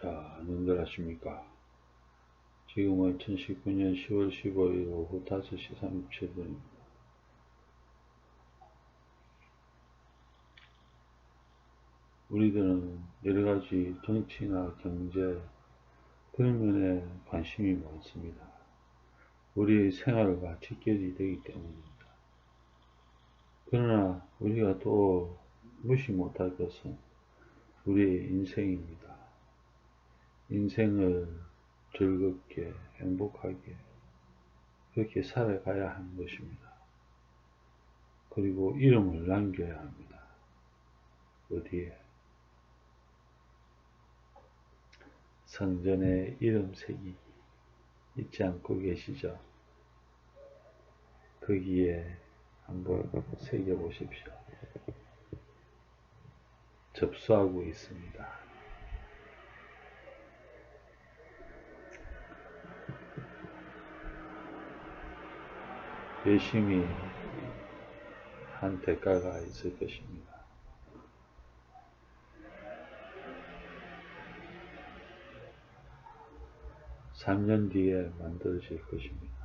자, 눈들 하십니까? 지금은 2019년 10월 15일 오후 5시 37분입니다. 우리들은 여러 가지 정치나 경제 그런 면에 관심이 많습니다. 우리의 생활과 직결이 되기 때문입니다. 그러나 우리가 또 무시 못할 것은 우리의 인생입니다. 인생을 즐겁게 행복하게 그렇게 살아가야 하는 것입니다. 그리고 이름을 남겨야 합니다. 어디에? 성전에 이름 새기 잊지 않고 계시죠? 거기에 한번 새겨 보십시오. 접수하고 있습니다. 열심히 한 대가가 있을 것입니다. 3년 뒤에 만들어질 것입니다.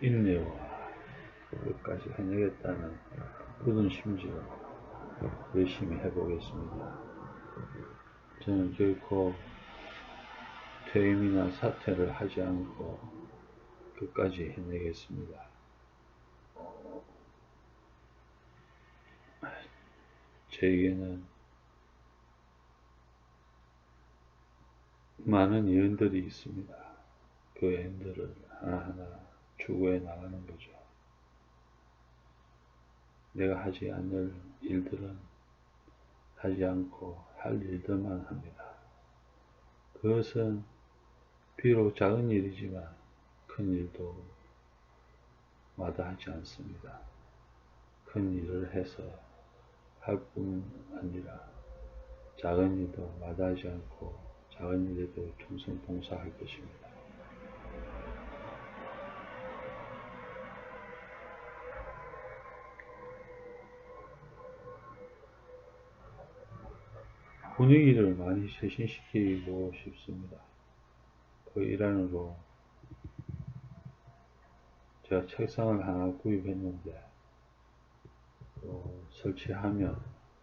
인내와 끝까지 해내겠다는 굳은 심지로 열심히 해보겠습니다. 저는 결코 퇴임이나 사퇴를 하지 않고 끝까지 해내겠습니다. 저에게는 많은 예언들이 있습니다. 그 예언들을 하나하나 추구해 나가는 거죠. 내가 하지 않을 일들은 하지 않고 할 일들만 합니다. 그것은 비록 작은 일이지만 큰 일도 마다하지 않습니다. 큰 일을 해서 할 뿐 아니라 작은 일도 마다하지 않고 작은 일에도 충성 봉사할 것입니다. 분위기를 많이 쇄신시키고 싶습니다. 그 일환으로 제가 책상을 하나 구입했는데 또 설치하면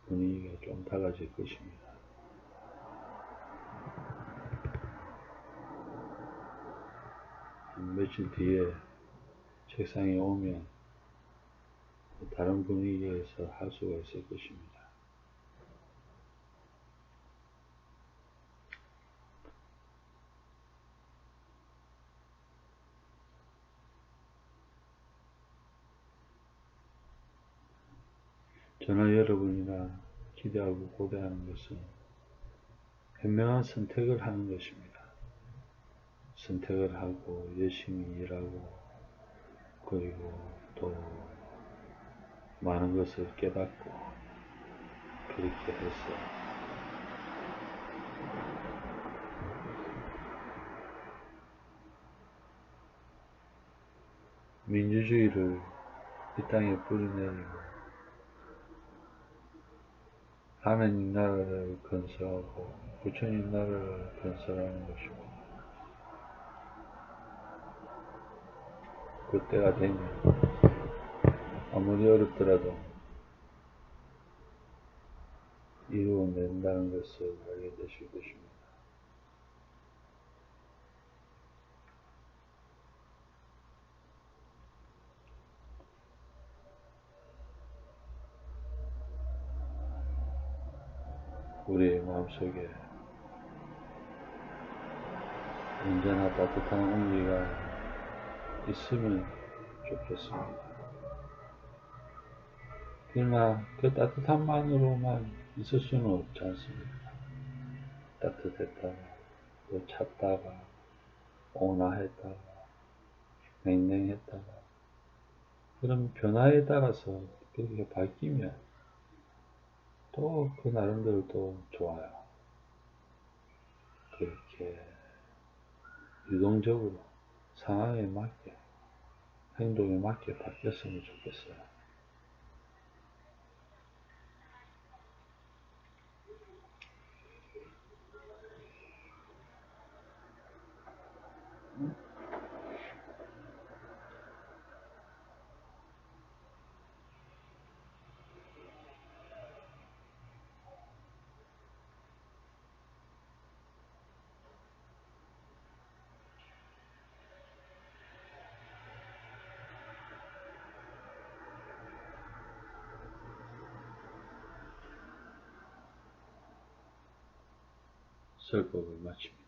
분위기가 좀 달라질 것입니다. 며칠 뒤에 책상에 오면 다른 분위기에서 할 수가 있을 것입니다. 저나 여러분이나 기대하고 고대하는 것은 현명한 선택을 하는 것입니다. 선택을 하고 열심히 일하고 그리고 또 많은 것을 깨닫고 그렇게 해서 민주주의를 이 땅에 뿌리내리고 하나님 나라를 건설하고 부처님 나라를 건설하는 것이고 그때가 되면 아무리 어렵더라도 이루어낸다는 것을 알게 되실 것입니다. 우리의 마음속에 언제나 따뜻한 온기가 있으면 좋겠습니다. 그러나 그 따뜻함만으로만 있을 수는 없지 않습니까? 따뜻했다가 또 찼다가 온화했다가 냉랭했다가 그런 변화에 따라서 그렇게 바뀌면 또 그 나름대로 또 좋아요. 그렇게 유동적으로 상황에 맞게 행동에 맞게 바뀌었으면 좋겠어요. 설법을 마칩니다.